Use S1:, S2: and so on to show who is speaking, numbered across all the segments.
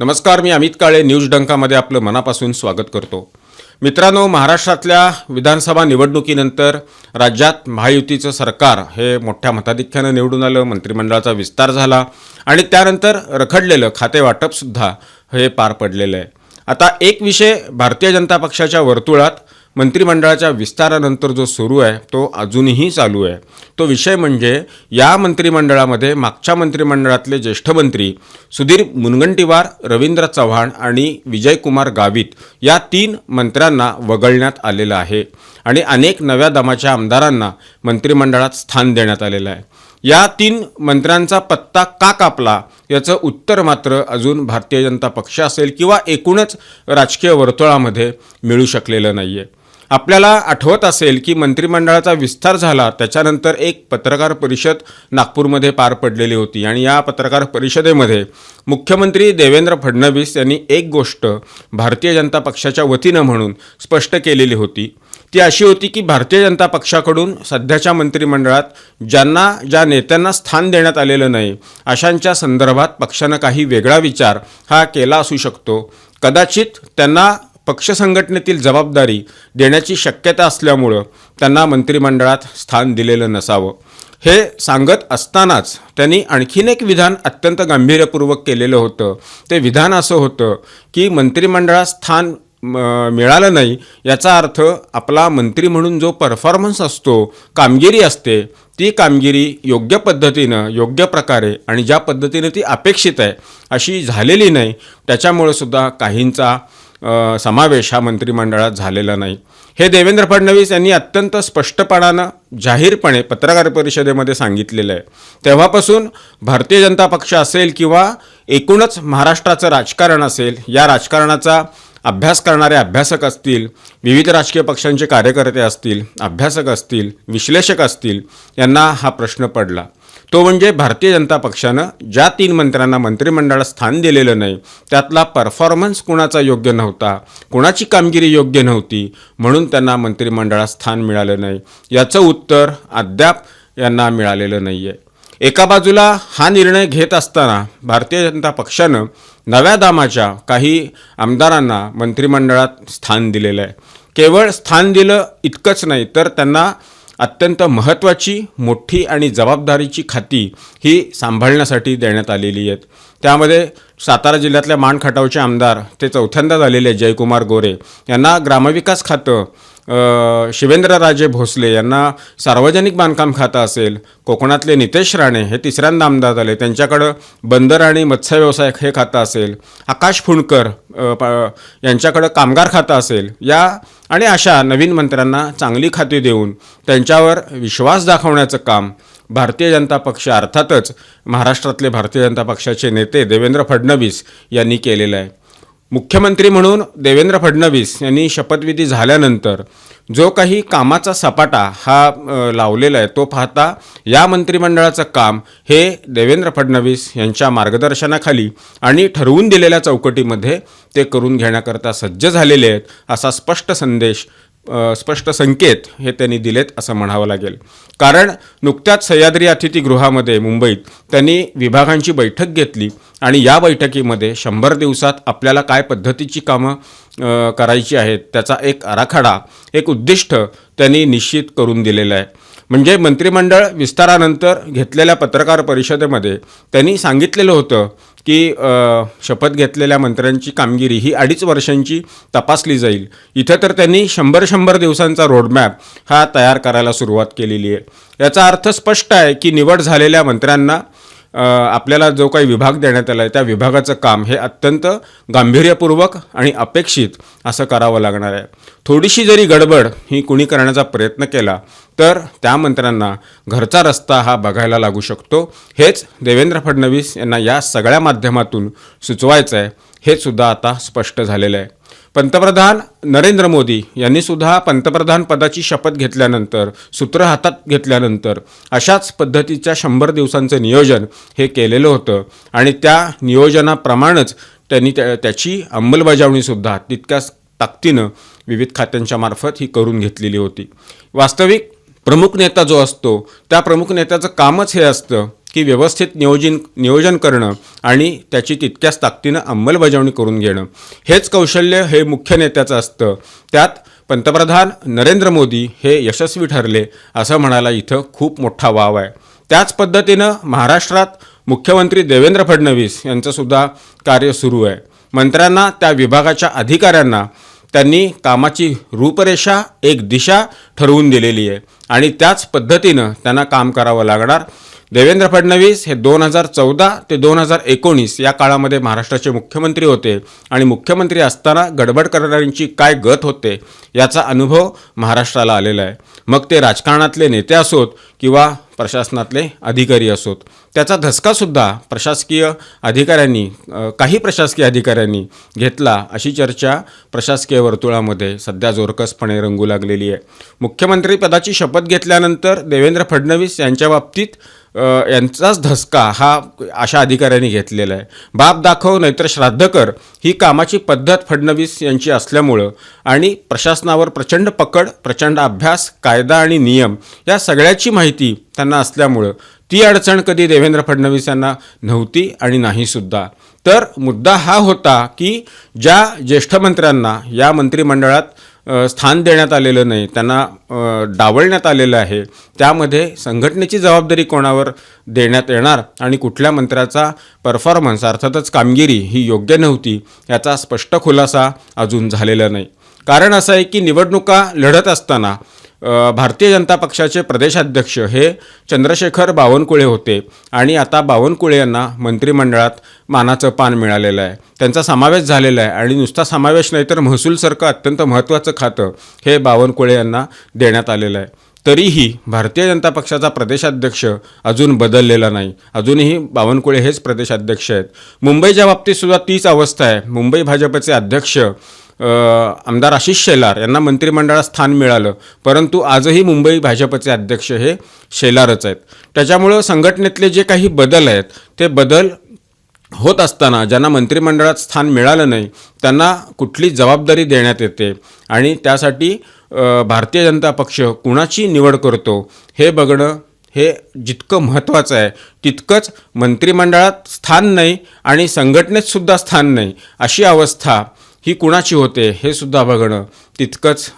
S1: नमस्कार मी अमित काळे न्यूज डंकामध्ये आपलं मनापासून स्वागत करतो. मित्रांनो महाराष्ट्रातल्या विधानसभा निवडणुकीनंतर राज्यात महायुतीचं सरकार हे मोठ्या मताधिक्यानं निवडून आलं मंत्रिमंडळाचा विस्तार झाला आणि त्यानंतर रखडलेलं खाते वाटपसुद्धा हे पार पडलेलं आहे. आता एक विषय भारतीय जनता पक्षाच्या वर्तुळात मंत्रिमंडळाच्या विस्तारानंतर जो सुरू आहे तो अजूनही चालू आहे. तो विषय म्हणजे या मंत्रिमंडळामध्ये मागच्या मंत्रिमंडळातले ज्येष्ठ मंत्री सुधीर मुनगंटीवार रवींद्र चव्हाण आणि विजयकुमार गावित या तीन मंत्र्यांना वगळण्यात आलेलं आहे आणि अनेक नव्या दमाच्या आमदारांना मंत्रिमंडळात स्थान देण्यात आलेलं आहे. या तीन मंत्र्यांचा पत्ता का कापला याचं उत्तर मात्र अजून भारतीय जनता पक्ष असेल किंवा एकूणच राजकीय वर्तुळामध्ये मिळू शकलेलं नाही आहे आपल्याला आठवत असेल की मंत्रिमंडळाचा विस्तार झाला त्याच्यानंतर एक पत्रकार परिषद नागपूरमध्ये पार पडलेली होती. आणि या पत्रकार परिषदेमध्ये मुख्यमंत्री देवेंद्र फडणवीस यांनी एक गोष्ट भारतीय जनता पक्षाच्या वतीनं म्हणून स्पष्ट केलेली होती. ती अशी होती की भारतीय जनता पक्षाकडून सध्याच्या मंत्रिमंडळात ज्यांना ज्या नेत्यांना स्थान देण्यात आलेलं नाही अशांच्या संदर्भात पक्षानं काही वेगळा विचार हा केला असू शकतो. कदाचित त्यांना पक्ष संघटनेतील जबाबदारी देण्याची शक्यता असल्यामुळं त्यांना मंत्रिमंडळात स्थान दिलेलं नसावं. हे सांगत असतानाच त्यांनी आणखीन एक विधान अत्यंत गांभीर्यपूर्वक केलेलं होतं. ते विधान असं होतं की मंत्रिमंडळात स्थान म, मिळालं नाही याचा अर्थ आपला मंत्री म्हणून जो परफॉर्मन्स असतो कामगिरी असते ती कामगिरी योग्य पद्धतीनं योग्य प्रकारे आणि ज्या पद्धतीनं ती अपेक्षित आहे अशी झालेली नाही. त्याच्यामुळे सुद्धा काहींचा समावेश हा मंत्रिमंडळात झालेला नाही. हे देवेंद्र फडणवीस यांनी अत्यंत स्पष्टपणानं जाहीरपणे पत्रकार परिषदेमध्ये सांगितलेलं आहे. तेव्हापासून भारतीय जनता पक्ष असेल किंवा एकूणच महाराष्ट्राचं राजकारण असेल या राजकारणाचा अभ्यास करणारे अभ्यासक असतील विविध राजकीय पक्षांचे कार्यकर्ते असतील अभ्यासक असतील विश्लेषक असतील यांना हा प्रश्न पडला. तो म्हणजे भारतीय जनता पक्षानं ज्या तीन मंत्र्यांना मंत्रिमंडळात स्थान दिलेलं नाही त्यातला परफॉर्मन्स कुणाचा योग्य नव्हता कुणाची कामगिरी योग्य नव्हती म्हणून त्यांना मंत्रिमंडळात स्थान मिळालं नाही. याचं उत्तर अद्याप यांना मिळालेलं नाही आहे एका बाजूला हा निर्णय घेत असताना भारतीय जनता पक्षानं नव्या दामाच्या काही आमदारांना मंत्रिमंडळात स्थान दिलेलं आहे. केवळ स्थान दिलं इतकंच नाही तर त्यांना अत्यंत महत्त्वाची मोठी आणि जबाबदारीची खाती ही सांभाळण्यासाठी देण्यात आलेली आहेत. त्यामध्ये सातारा जिल्ह्यातल्या मान खटावचे आमदार ते चौथ्यांदा झालेले जयकुमार गोरे यांना ग्रामविकास खातं शिवेंद्रराजे भोसले यांना सार्वजनिक बांधकाम खातं असेल कोकणातले नितेश राणे हे तिसऱ्यांदा आमदार झाले त्यांच्याकडं बंदर आणि मत्स्य व्यवसाय हे खातं असेल आकाश फुंडकर प- यांच्याकडं कामगार खातं असेल या आणि अशा नवीन मंत्र्यांना चांगली खाती देऊन त्यांच्यावर विश्वास दाखवण्याचं काम भारतीय जनता पक्ष अर्थातच महाराष्ट्रातले भारतीय जनता पक्षाचे नेते देवेंद्र फडणवीस यांनी केलेलं आहे. मुख्यमंत्री म्हणून देवेंद्र फडणवीस यांनी शपथविधी झाल्यानंतर जो काही कामाचा सपाटा हा लावलेला आहे तो पाहता या मंत्रिमंडळाचं काम हे देवेंद्र फडणवीस यांच्या मार्गदर्शनाखाली आणि ठरवून दिलेल्या चौकटीमध्ये ते करून घेण्याकरता सज्ज झालेले आहेत असा स्पष्ट संदेश स्पष्ट संकेत हे त्यांनी दिलेत असं म्हणावं लागेल. कारण नुकत्याच सह्याद्री अतिथीगृहामध्ये मुंबईत त्यांनी विभागांची बैठक घेतली आणि या बैठकीमध्ये शंभर दिवसात आपल्याला काय पद्धतीची कामं करायची आहेत त्याचा एक आराखडा एक उद्दिष्ट त्यांनी निश्चित करून दिलेलं आहे. म्हणजे मंत्रिमंडळ विस्तारानंतर घेतलेल्या पत्रकार परिषदेमध्ये त्यांनी सांगितलेलं होतं की शपथ घेतलेल्या मंत्र्यांची कामगिरी ही अडीच वर्षांची तपासली जाईल. इथं तर त्यांनी शंभर शंभर दिवसांचा रोडमॅप हा तयार करायला सुरुवात केलेली आहे. याचा अर्थ स्पष्ट आहे की निवड झालेल्या मंत्र्यांना आपल्याला जो काही विभाग देण्यात आला आहे त्या विभागाचं काम हे अत्यंत गांभीर्यपूर्वक आणि अपेक्षित असं करावं लागणार आहे. थोडीशी जरी गडबड ही कुणी करण्याचा प्रयत्न केला तर त्या मंत्र्यांना घरचा रस्ता हा बघायला लागू शकतो. हेच देवेंद्र फडणवीस यांना या सगळ्या माध्यमातून सुचवायचं आहे हे सुद्धा आता स्पष्ट झालेलं आहे. पंतप्रधान नरेंद्र मोदी यांनी सुद्धा पंतप्रधान पदाची शपथ घेतल्यानंतर सूत्र हातात घेतल्यानंतर अशाच पद्धतीच्या शंभर दिवसांचं नियोजन हे केलेलं होतं. आणि त्या नियोजनाप्रमाणेच त्यांनी त्या त्याची अंमलबजावणीसुद्धा तितक्याच ताकदीनं विविध खात्यांच्या मार्फत ही करून घेतलेली होती. वास्तविक प्रमुख नेता जो असतो त्या प्रमुख नेत्याचं कामच हे असतं. की व्यवस्थित नियोजन नियोजन करणं आणि त्याची तितक्याच ताकदीनं अंमलबजावणी करून घेणं. हेच कौशल्य हे मुख्य नेत्याचं असतं. त्यात पंतप्रधान नरेंद्र मोदी हे यशस्वी ठरले असं म्हणायला इथं खूप मोठा वाव आहे. त्याच पद्धतीनं महाराष्ट्रात मुख्यमंत्री देवेंद्र फडणवीस यांचंसुद्धा कार्य सुरू आहे. मंत्र्यांना त्या विभागाच्या अधिकाऱ्यांना त्यांनी कामाची रूपरेषा एक दिशा ठरवून दिलेली आहे आणि त्याच पद्धतीनं त्यांना काम करावं लागणार. देवेंद्र फडणवीस हे दोन हजार चौदा ते दोन हजार एकोणीस या काळामध्ये महाराष्ट्राचे मुख्यमंत्री होते. आणि मुख्यमंत्री असताना गडबड करणाऱ्यांची काय गत होते याचा अनुभव महाराष्ट्राला आलेला आहे. मग ते राजकारणातले नेते असोत किंवा प्रशासनातले अधिकारी असोत. त्याचा धसकासुद्धा प्रशासकीय अधिकाऱ्यांनी काही प्रशासकीय अधिकाऱ्यांनी घेतला अशी चर्चा प्रशासकीय वर्तुळामध्ये सध्या जोरकसपणे रंगू लागलेली आहे. मुख्यमंत्रीपदाची शपथ घेतल्यानंतर देवेंद्र फडणवीस यांच्या बाबतीत यांचाच धसका हा अशा अधिकाऱ्यांनी घेतलेला आहे. बाप दाखव नाहीतर श्राद्ध कर. ही कामाची पद्धत फडणवीस यांची असल्यामुळं आणि प्रशासनावर प्रचंड पकड प्रचंड अभ्यास कायदा आणि नियम या सगळ्याची माहिती त्यांना असल्यामुळं ती अडचण कधी देवेंद्र फडणवीस यांना नव्हती आणि नाहीसुद्धा तर मुद्दा हा होता की ज्या ज्येष्ठ मंत्र्यांना या मंत्रिमंडळात स्थान देण्यात आलेलं नाही त्यांना डावलण्यात आलेलं आहे. त्यामध्ये संघटनेची जबाबदारी कोणावर देण्यात येणार आणि कुठल्या मंत्र्याचा परफॉर्मन्स अर्थातच कामगिरी ही योग्य नव्हती याचा स्पष्ट खुलासा अजून झालेला नाही. कारण असं आहे की निवडणुका लढत असताना भारतीय जनता पक्षाचे प्रदेशाध्यक्ष हे चंद्रशेखर बावनकुळे होते. आणि आता बावनकुळे यांना मंत्रिमंडळात मानाचं पान मिळालेलं आहे. त्यांचा समावेश झालेला आहे आणि नुसता समावेश नाही तर महसूलसारखं अत्यंत महत्त्वाचं खातं हे बावनकुळे यांना देण्यात आलेलं आहे. तरीही भारतीय जनता पक्षाचा प्रदेशाध्यक्ष अजून बदललेला नाही. अजूनही बावनकुळे हेच प्रदेशाध्यक्ष आहेत. मुंबईच्या बाबतीत सुद्धा तीच अवस्था आहे. मुंबई भाजपचे अध्यक्ष आमदार आशिष शेलार यांना मंत्रिमंडळात स्थान मिळालं. परंतु आजही मुंबई भाजपचे अध्यक्ष हे शेलारच आहेत. त्याच्यामुळं संघटनेतले जे काही बदल आहेत ते बदल होत असताना ज्यांना मंत्रिमंडळात स्थान मिळालं नाही त्यांना कुठली जबाबदारी देण्यात येते आणि त्यासाठी भारतीय जनता पक्ष कुणाची निवड करतो हे बघणं हे जितकं महत्त्वाचं आहे तितकंच मंत्रिमंडळात स्थान नाही आणि संघटनेतसुद्धा स्थान नाही अशी अवस्था ही कुणाची होते हे सुद्धा बघणं तितकंच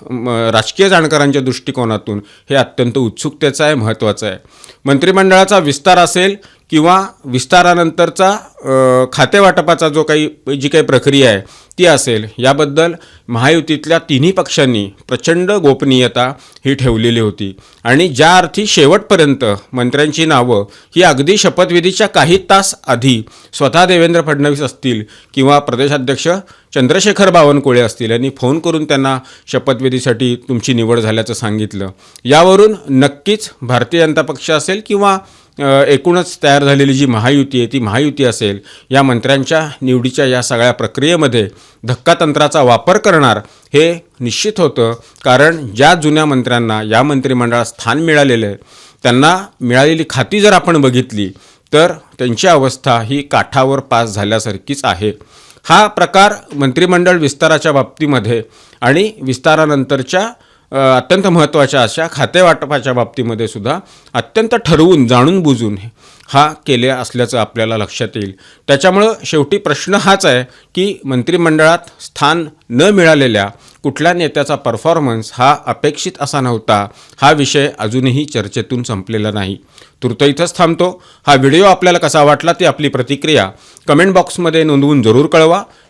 S1: राजकीय जाणकारांच्या दृष्टिकोनातून हे अत्यंत उत्सुकतेचं आहे महत्त्वाचं आहे. मंत्रिमंडळाचा विस्तार असेल किंवा विस्तारानंतरचा खातेवाटपाचा जो काही जी काही प्रक्रिया आहे ती असेल. याबद्दल महायुतीतल्या तिन्ही पक्षांनी प्रचंड गोपनीयता ही ठेवलेली होती. आणि ज्या अर्थी शेवटपर्यंत मंत्र्यांची नावं ही अगदी शपथविधीच्या काही तास आधी स्वतः देवेंद्र फडणवीस असतील किंवा प्रदेशाध्यक्ष चंद्रशेखर बावनकुळे असतील यांनी फोन करून त्यांना शपथविधीसाठी तुमची निवड झाल्याचं सांगितलं. यावरून नक्कीच भारतीय जनता पक्ष असेल किंवा एकूणच तयार झालेली जी महायुती आहे ती महायुती असेल या मंत्र्यांच्या निवडीच्या या सगळ्या प्रक्रियेमध्ये धक्कातंत्राचा वापर करणार हे निश्चित होतं. कारण ज्या जुन्या मंत्र्यांना या मंत्रिमंडळात स्थान मिळालेलं आहे त्यांना मिळालेली खाती जर आपण बघितली तर त्यांची अवस्था ही काठावर पास झाल्यासारखीच आहे. हा प्रकार मंत्रिमंडळ विस्ताराच्या बाबतीमध्ये आणि विस्तारानंतरच्या अत्यंत महत्त्वाच्या अशा खातेवाटपाच्या बाबतीमध्ये सुद्धा अत्यंत ठरवून जाणून बुजून हा केले असल्याचं आपल्याला लक्षात येईल. त्याच्यामुळं शेवटी प्रश्न हाच आहे की मंत्रिमंडळात स्थान न मिळालेल्या कुठल्या नेत्याचा परफॉर्मन्स हा अपेक्षित असा नव्हता हा विषय अजूनही चर्चेतून संपलेला नाही. तूर्त इथंच थांबतो. हा व्हिडिओ आपल्याला कसा वाटला ती आपली प्रतिक्रिया कमेंट बॉक्समध्ये नोंदवून जरूर कळवा.